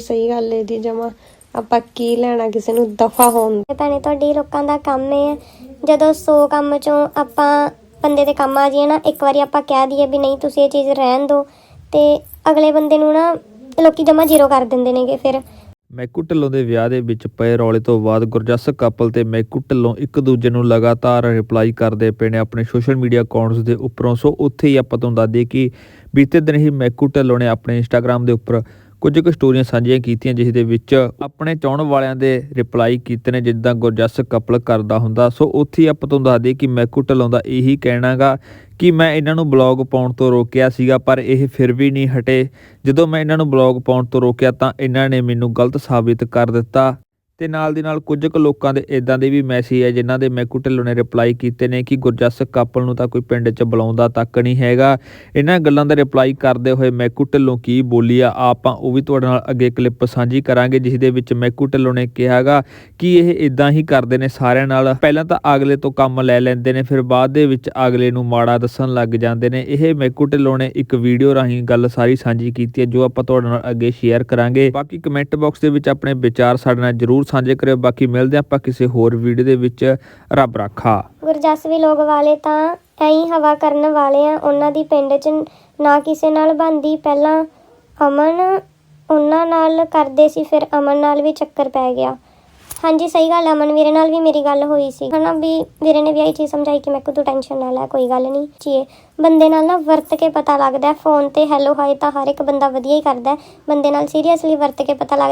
ਸਹੀ ਗੱਲ ਹੈ ਦੀ ਜਮਾ ਆਪਾਂ ਕੀ ਲੈਣਾ ਕਿਸੇ ਨੂੰ ਦਫਾ ਹੋਣ ਤੇ ਭੈਣੇ ਤੁਹਾਡੀ ਲੋਕਾਂ ਦਾ ਕੰਮ ਹੈ। ਜਦੋਂ 100 ਕੰਮ ਚੋਂ ਆਪਾਂ ਬੰਦੇ ਦੇ ਕੰਮ ਆ ਜਾਈਏ ਨਾ ਇੱਕ ਵਾਰੀ ਆਪਾਂ ਕਹਿ ਦਈਏ ਵੀ ਨਹੀਂ ਤੁਸੀਂ ਇਹ ਚੀਜ਼ ਰਹਿਣ ਦਿਓ ਤੇ ਅਗਲੇ ਬੰਦੇ ਨੂੰ ਨਾ ਲੋਕੀ ਜਮਾ ਜ਼ੀਰੋ ਕਰ ਦਿੰਦੇ ਨੇਗੇ ਫਿਰ। ਮੈਕੂ ਢਿੱਲੋਂ ਦੇ ਵਿਆਹ ਦੇ ਵਿੱਚ ਪਏ ਰੌਲੇ ਤੋਂ ਬਾਅਦ ਗੁਰਜਸ ਕਪਲ ਤੇ ਮੈਕੂ ਢਿੱਲੋਂ ਇੱਕ ਦੂਜੇ ਨੂੰ ਲਗਾਤਾਰ ਰਿਪਲਾਈ ਕਰਦੇ ਪਏ ਨੇ ਆਪਣੇ ਸੋਸ਼ਲ ਮੀਡੀਆ ਅਕਾਊਂਟਸ ਦੇ ਉੱਪਰੋਂ। ਸੋ ਉੱਥੇ ਹੀ ਆਪਾਂ ਤੁਹਾਨੂੰ ਦੱਸ ਦਈਏ ਕਿ ਬੀਤੇ ਦਿਨ ਹੀ ਮੈਕੂ ਢਿੱਲੋਂ ਨੇ ਆਪਣੇ ਇੰਸਟਾਗ੍ਰam ਦੇ ਉੱਪਰ ਕੁਝ ਕੁ ਸਟੋਰੀਆਂ ਸਾਂਝੀਆਂ ਕੀਤੀਆਂ ਜਿਸ ਦੇ ਵਿੱਚ ਆਪਣੇ ਚਾਹਣ ਵਾਲਿਆਂ ਦੇ ਰਿਪਲਾਈ ਕੀਤੇ ਨੇ, ਜਿੱਦਾਂ ਗੁਰਜਸ ਕਪਲ ਕਰਦਾ ਹੁੰਦਾ। ਸੋ ਉੱਥੇ ਹੀ ਆਪਾਂ ਤੁਹਾਨੂੰ ਦੱਸ ਦਈਏ ਕਿ ਮੈਕੂ ਢਿੱਲੋਂ ਦਾ ਇਹੀ ਕਹਿਣਾਗਾ ਕਿ ਮੈਂ ਇਹਨਾਂ ਨੂੰ ਬਲੌਗ ਪਾਉਣ ਤੋਂ ਰੋਕਿਆ ਸੀਗਾ, ਪਰ ਇਹ ਫਿਰ ਵੀ ਨਹੀਂ ਹਟੇ। ਜਦੋਂ ਮੈਂ ਇਹਨਾਂ ਨੂੰ ਬਲੌਗ ਪਾਉਣ ਤੋਂ ਰੋਕਿਆ, ਤਾਂ ਇਹਨਾਂ ਨੇ ਮੈਨੂੰ ਗਲਤ ਸਾਬਿਤ ਕਰ ਦਿੱਤਾ। ਤੇ ਨਾਲ ਦੀ ਨਾਲ ਕੁਝ ਕੁ ਲੋਕਾਂ ਦੇ ਇਦਾਂ ਦੇ ਵੀ ਮੈਸੇਜ ਹੈ ਜਿਨ੍ਹਾਂ ਦੇ ਮੈਕੂ ਢਿੱਲੋਂ ਨੇ ਰਿਪਲਾਈ ਕੀਤੇ ਨੇ ਕਿ ਗੁਰਜਸ ਕਾਪਲ ਨੂੰ ਤਾਂ ਕੋਈ ਪਿੰਡ 'ਚ ਬੁਲਾਉਂਦਾ ਤੱਕ ਨਹੀਂ ਹੈਗਾ। ਇਹਨਾਂ ਗੱਲਾਂ ਦਾ ਰਿਪਲਾਈ ਕਰਦੇ ਹੋਏ ਮੈਕੂ ਢਿੱਲੋਂ ਕੀ ਬੋਲੀ ਆ, ਆਪਾਂ ਉਹ ਵੀ ਤੁਹਾਡੇ ਨਾਲ ਅੱਗੇ ਕਲਿੱਪ ਸਾਂਝੀ ਕਰਾਂਗੇ, ਜਿਸ ਦੇ ਵਿੱਚ ਮੈਕੂ ਢਿੱਲੋਂ ਨੇ ਕਿਹਾਗਾ ਕਿ ਇਹ ਇਦਾਂ ਹੀ ਕਰਦੇ ਨੇ ਸਾਰਿਆਂ ਨਾਲ। ਪਹਿਲਾਂ ਤਾਂ ਅਗਲੇ ਤੋਂ ਕੰਮ ਲੈ ਲੈਂਦੇ ਨੇ, ਫਿਰ ਬਾਅਦ ਦੇ ਵਿੱਚ ਅਗਲੇ ਨੂੰ ਮਾੜਾ ਦੱਸਣ ਲੱਗ ਜਾਂਦੇ ਨੇ। ਇਹ ਮੈਕੂ ਢਿੱਲੋਂ ਨੇ ਇੱਕ ਵੀਡੀਓ ਰਾਹੀਂ ਗੱਲ ਸਾਰੀ ਸਾਂਝੀ ਕੀਤੀ ਹੈ ਜੋ ਆਪਾਂ ਤੁਹਾਡੇ ਨਾਲ ਅੱਗੇ ਸ਼ੇਅਰ ਕਰਾਂਗੇ। ਬਾਕੀ ਕਮੈਂਟ ਬਾਕਸ ਦੇ ਵਿੱਚ ਆਪਣੇ ਵਿਚਾਰ ਸਾਡੇ ਨਾਲ ਜਰੂਰ ਸਾਂਝੇ ਕਰਿਓ ਬਾਕੀ ਮਿਲਦੇ ਆਪਾਂ ਕਿਸੇ ਹੋਰ ਵੀਡੀਓ ਦੇ ਵਿੱਚ। ਰੱਬ ਰਾਖਾ। ਗੁਰਜਸ ਲੋਕ ਵਾਲੇ ਤਾਂ ਐਂ ਹਵਾ ਕਰਨ ਵਾਲੇ ਆ। ਉਹਨਾਂ ਦੀ ਪਿੰਡ 'ਚ ਨਾ ਕਿਸੇ ਨਾਲ ਬੰਦੀ ਪਹਿਲਾਂ ਅਮਨ ਉਹਨਾਂ ਨਾਲ ਕਰਦੇ ਸੀ ਫਿਰ ਅਮਨ ਨਾਲ ਵੀ ਚੱਕਰ ਪੈ ਗਿਆ। ਹਾਂਜੀ ਸਹੀ ਗੱਲ ਹੈ, ਅਮਨ ਵੀਰੇ ਨਾਲ ਵੀ ਮੇਰੀ ਗੱਲ ਹੋਈ ਸੀ। ਹਨਾ ਵੀ ਵੀਰੇ ਨੇ ਵੀ ਆਈ ਚੀਜ਼ ਸਮਝਾਈ ਕਿ ਮੈਂ ਕੋ ਤੂੰ ਟੈਨਸ਼ਨ ਨਾ ਲੈ ਕੋਈ ਗੱਲ ਨਹੀਂ। ਚੀਏ ਬੰਦੇ ਨਾਲ ਨਾ ਵਰਤ ਕੇ ਪਤਾ ਲੱਗਦਾ। ਫੋਨ ਤੇ ਹੈਲੋ ਹਾਈ ਤਾਂ ਹਰ ਇੱਕ ਬੰਦਾ ਵਧੀਆ ਹੀ ਕਰਦਾ। ਹੈ। ਬੰਦੇ ਨਾਲ ਸੀਰੀਅਸਲੀ ਵਰਤ ਕੇ ਪਤਾ ਲੱਗਦਾ